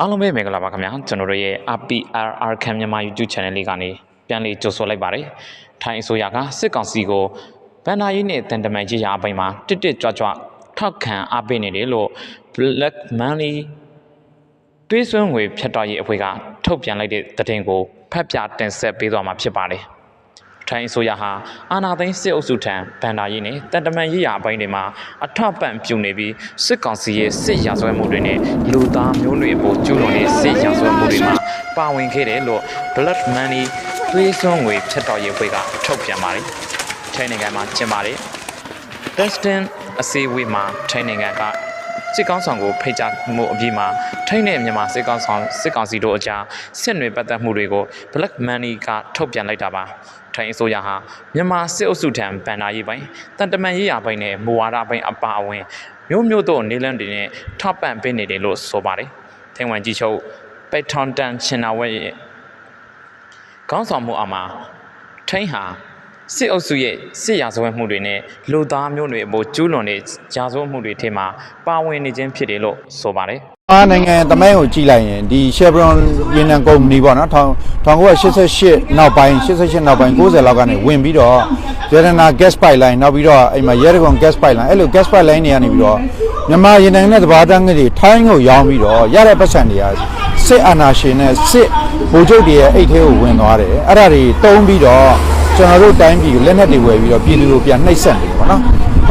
အားလုံးပဲမင်္ဂလာပါခင်ဗျာကျွန်တော်တို့ရဲ့ RPRR ခံမြန်မာ YouTube Channel လေးကနေပြန်လေးကြိုဆိုလိုက်ပါတယ်ထိုင်းအစိုးရကစစ်ကောင်စီကိုဗန်နာရေးနဲ့တန်တမန်ကြီးရာအပိုင်းမှာတစ်တစ်ကြွကြွထောက်ခံအားပေးနေတယ်လို့ Black Money တွေးစွမ်းငွေဖြတ်တောက်ရေးအဖွဲ့ကထုတ်ပြန်လိုက်တဲ့သတင်းကိုဖတ်ပြတင်ဆက်ပေးသွားမှာဖြစ်ပါတယ် ထိုင်းအစိုးရဟာအာဏာသိမ်းစစ်အုပ်စုထံဗန်ဒါရေးနဲ့တန်တမန်ရေးရာအပိုင်းတွေမှာအထောက်ပံ့ပြုနေပြီးစစ်ကောင်စီရဲ့စစ်ရာဇဝတ်မှုတွေနဲ့လူသားမျိုးနွယ်ပေါ်ကျူးလွန်တဲ့စစ်ရာဇဝတ်မှုတွေမှာပါဝင်ခဲ့တယ်လို့ Blood Money သွေးစွန်းငွေဖြတ်တော်ရေးအဖွဲ့ကထုတ်ပြန်ပါတယ်။ထိုင်းနိုင်ငံမှာကျင်းပါတယ်။ Destin အစည်းအဝေးမှာထိုင်းနိုင်ငံက စစ်ကောင်ဆောင်ကိုဖိတ်ကြားမှုအပြီးမှာထိုင်းနဲ့မြန်မာစစ်ကောင်ဆောင်စစ်ကောင်စီတို့အကြားစစ်နွေပတ်သက်မှုတွေကို Black Money ကထုတ်ပြန်လိုက်တာပါထိုင်းအစိုးရဟာမြန်မာစစ်အုပ်စုထံဗန်နာရေးပိုင်းတန်တမန်ရေးရာပိုင်းနဲ့မူဝါဒပိုင်းအပါအဝင်မျိုးမျိုးသောနေလန်းတွေနဲ့ထောက်ပံ့ပေးနေတယ်လို့ဆိုပါတယ်ထိုင်ဝမ်ကြီးချုပ်ပက်ထွန်တန်ချင်နာဝဲရဲ့ခေါင်းဆောင်မှုအမှာထိုင်းဟာ စစ်အုပ်စုရဲ့စစ်ရာဇဝတ်မှုတွေနဲ့လူသားမျိုးတွေအပေါ်ကျူးလွန်တဲ့ရာဇဝတ်မှုတွေထဲမှာပါဝင်နေခြင်းဖြစ်တယ်လို့ဆိုပါတယ်အားနိုင်ငံတမိုင်းကိုကြည့်လိုက်ရင်ဒီ Chevron ရေနံကုမ္ပဏီပေါ့နော်1988နောက်ပိုင်း88နောက်ပိုင်း90လောက်ကနေဝင်ပြီးတော့ Yerana Gas Pipeline နောက်ပြီးတော့အဲ့မှာ Yeragon Gas Pipeline အဲ့လို Gas Pipeline တွေကနေပြီးတော့မြန်မာရေနံနဲ့သဘာဝတန်းတွေထိုင်းကိုရောင်းပြီးတော့ရတဲ့ပတ်စံတွေကစစ်အာဏာရှင်နဲ့စစ်ဗိုလ်ချုပ်တွေရဲ့အိတ်ထဲကိုဝင်သွားတယ်အဲ့ဒါတွေတုံးပြီးတော့ ကျွန်တော်တို့တိုင်းပြည်ကိုလက်နက်တွေဝယ်ပြီးတော့ပြည်သူတို့ပြန်နှိပ်စက်နေတယ်ပေါ့နော်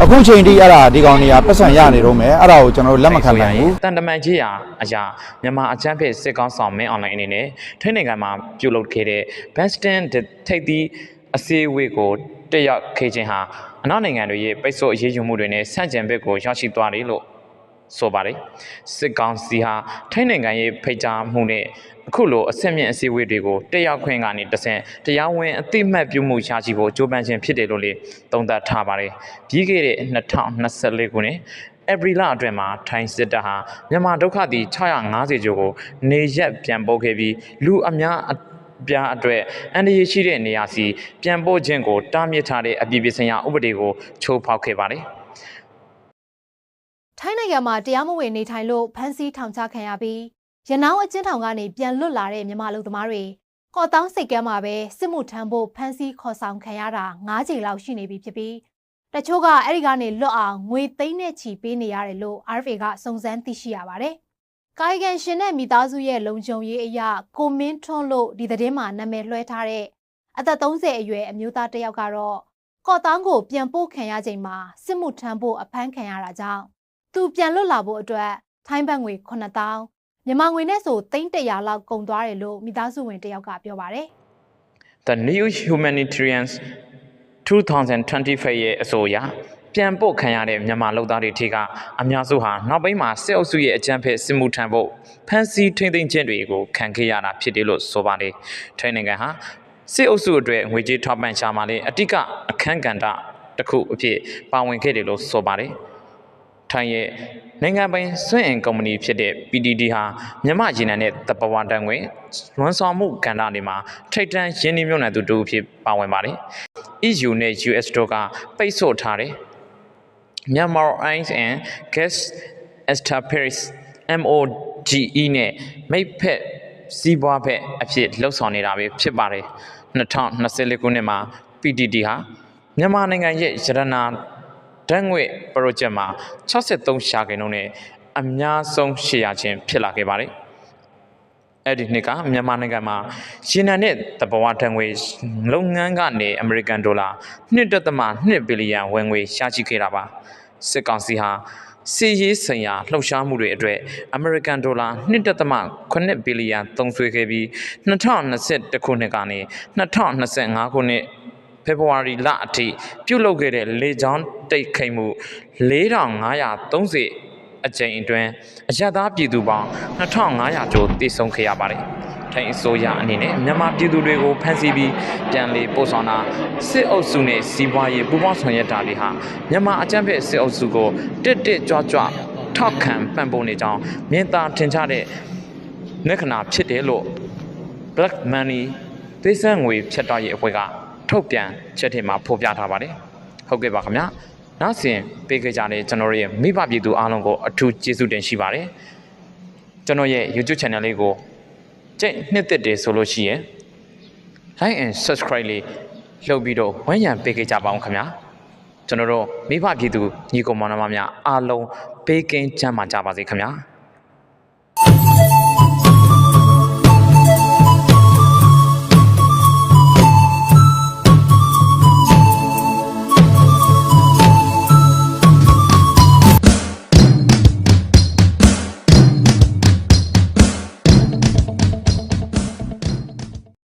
အခုချိန်ထိအဲ့ဒါဒီကောင်တွေကပတ်စံရနေတော့မယ်အဲ့ဒါကိုကျွန်တော်တို့လက်မခံနိုင်ဘူးတန်တမန်ကြီးရာအရာမြန်မာအကြမ်းဖက်စစ်ကောင်းဆောင်မင်းအွန်လိုင်းအနေနဲ့ထိုင်းနိုင်ငံမှာပြုလုပ်ခဲ့တဲ့ Boston ထိပ်သီးအစည်းအဝေးကိုတက်ရောက်ခဲ့ခြင်းဟာအနောက်နိုင်ငံတွေရဲ့ပိတ်ဆို့အရေးယူမှုတွေနဲ့ဆန့်ကျင်ဘက်ကိုရောက်ရှိသွားတယ်လို့ ဆိုပါတယ်စစ်ကောင်စီဟာထိုင်းနိုင်ငံရဲ့ဖိတ်ကြားမှုနဲ့အခုလိုအဆက်မြင့်အစည်းအဝေးတွေကိုတက်ရောက်ခွင့်ကနေတဆင့်တရားဝင်အသိမှတ်ပြုမှုရရှိဖို့ကြိုးပမ်းခြင်းဖြစ်တယ်လို့လေသုံးသပ်ထားပါတယ်ပြီးခဲ့တဲ့2024ခုနှစ်အပရီလအတွင်းမှာထိုင်းစစ်တပ်ဟာမြန်မာဒုက္ခသည်650ကျော်ကိုနေရက်ပြန်ပို့ခဲ့ပြီးလူအများအပြားအတွက်အန္တရာယ်ရှိတဲ့နေရာစီပြန်ပို့ခြင်းကိုတားမြစ်ထားတဲ့အပြည်ပြည်ဆိုင်ရာဥပဒေကိုချိုးဖောက်ခဲ့ပါတယ် ထိုင်းနိုင်ငံမှာတရားမဝင်နေထိုင်လို့ဖမ်းဆီးထောင်ချခံရပြီးရနောင်းအကျဉ်းထောင်ကနေပြန်လွတ်လာတဲ့မြန်မာလူသမားတွေကော့တောင်းစိတ်ကမ်းမှာပဲစစ်မှုထမ်းဖို့ဖမ်းဆီးခေါ်ဆောင်ခံရတာ၅ချိန်လောက်ရှိနေပြီဖြစ်ပြီးတချို့ကအဲ့ဒီကနေလွတ်အောင်ငွေသိန်းနဲ့ချီပေးနေရတယ်လို့ RFA ကစုံစမ်းသိရှိရပါတယ်။ကာယကံရှင်နဲ့မိသားစုရဲ့လုံခြုံရေးအရာကိုမင်းထွန်းလို့ဒီသတင်းမှာနာမည်လွှဲထားတဲ့အသက်30အရွယ်အမျိုးသားတစ်ယောက်ကတော့ကော့တောင်းကိုပြန်ပို့ခံရချိန်မှာစစ်မှုထမ်းဖို့အဖမ်းခံရတာကြောင့် သူပြန်လွတ်လာဖို့အတွက်ထိုင်းဘတ်ငွေ9000မြန်မာငွေနဲ့ဆို300လောက်ကုန်သွားတယ်လို့မိသားစုဝင်တစ်ယောက်ကပြောပါတယ် The New Humanitarian 2025ရဲ့အဆိုအရပြန်ပို့ခံရတဲ့မြန်မာလူသားတွေထေကအများစုဟာနောက်ပိုင်းမှာစစ်အုပ်စုရဲ့အကြမ်းဖက်စစ်မှုထမ်းဖို့ဖမ်းဆီးထိန်းသိမ်းခြင်းတွေကိုခံခဲ့ရတာဖြစ်တယ်လို့ဆိုပါတယ်။ထိုင်းနိုင်ငံဟာစစ်အုပ်စုအတွက်ငွေကြေးထောက်ပံ့ရှာမှာလေအတိကအခန်းကဏ္ဍတစ်ခုအဖြစ်ပါဝင်ခဲ့တယ်လို့ဆိုပါတယ်။ ထိုင်းရဲ့နိုင်ငံပိုင်စွန့်အင်ကုမ္ပဏီဖြစ်တဲ့ PDD ဟာမြမရေနံနဲ့တပဝတန်ဝင်ဝန်ဆောင်မှုကဏ္ဍတွေမှာထိပ်တန်းရင်းနှီးမြှုပ်နှံသူတို့အဖြစ်ပါဝင်ပါတယ်။ EU နဲ့ US တို့ကပိတ်ဆို့ထားတယ်။ Myanmar Oil and Gas Enterprise MOGE နဲ့မိတ်ဖက်စီးပွားဖက်အဖြစ်လှုပ်ဆောင်နေတာပဲဖြစ်ပါတယ်။2024ခုနှစ်မှာ PDD ဟာမြန်မာနိုင်ငံရဲ့ရတနာ ဓာတ်ငွေပရိုဂျက်မှာ63ရှာခိုင်နှုန်းနဲ့အများဆုံးရှေ့ရခြင်းဖြစ်လာခဲ့ပါတယ်။အဲ့ဒီနှစ်ကမြန်မာနိုင်ငံမှာရေနံနဲ့တဘဝဓာတ်ငွေလုပ်ငန်းကနေအမေရိကန်ဒေါ်လာ1.2ဘီလီယံဝင်ငွေရရှိခဲ့တာပါ။စစ်ကောင်စီဟာစီရေးဆိုင်ရာလှုပ်ရှားမှုတွေအတွက်အမေရိကန်ဒေါ်လာ1.8ဘီလီယံသုံးစွဲခဲ့ပြီး2021ခုနှစ်ကနေ2025ခုနှစ် ဖေဖော်ဝါရီလအထိပြုလုပ်ခဲ့တဲ့လေကြောင်းတိတ်ခိမ်မှု4530အကြိမ်အတွင်းအရသာပြည်သူပေါင်း2500ကျော်တည်ဆုံခဲ့ရပါတယ်။ထိုင်းအစိုးရအနေနဲ့မြန်မာပြည်သူတွေကိုဖမ်းဆီးပြီးပြန်လည်ပို့ဆောင်တာစစ်အုပ်စုနဲ့စီးပွားရေးပူးပေါင်းဆောင်ရွက်တာတွေဟာမြန်မာအကြမ်းဖက်စစ်အုပ်စုကိုတစ်တစ်ကြွကြွထောက်ခံပံ့ပိုးနေကြောင်းမြင်သာထင်ရှားတဲ့လက္ခဏာဖြစ်တယ်လို့ Black Money သိစံငွေဖြတ်တောက်ရေးအဖွဲ့က ထုတ်ပြန်ချက်ထဲမှာဖော်ပြထားပါတယ်။ဟုတ်ကဲ့ပါခင်ဗျာ။နောက်ဆင်ပေးခဲ့ကြတဲ့ကျွန်တော်တို့ရဲ့မိဘပြည်သူအားလုံးကိုအထူးကျေးဇူးတင်ရှိပါတယ်။ကျွန်တော်ရဲ့ YouTube channel လေးကိုကြိတ်နှစ်သက်တယ်ဆိုလို့ရှိရင် like and subscribe လေးလုပ်ပြီးတော့ဝန်းရံပေးကြကြပါအောင်ခင်ဗျာကျွန်တော်တို့မိဘပြည်သူညီကောင်မောင်နှမများအားလုံးပေးကင်းချမ်းသာကြပါစေခင်ဗျာ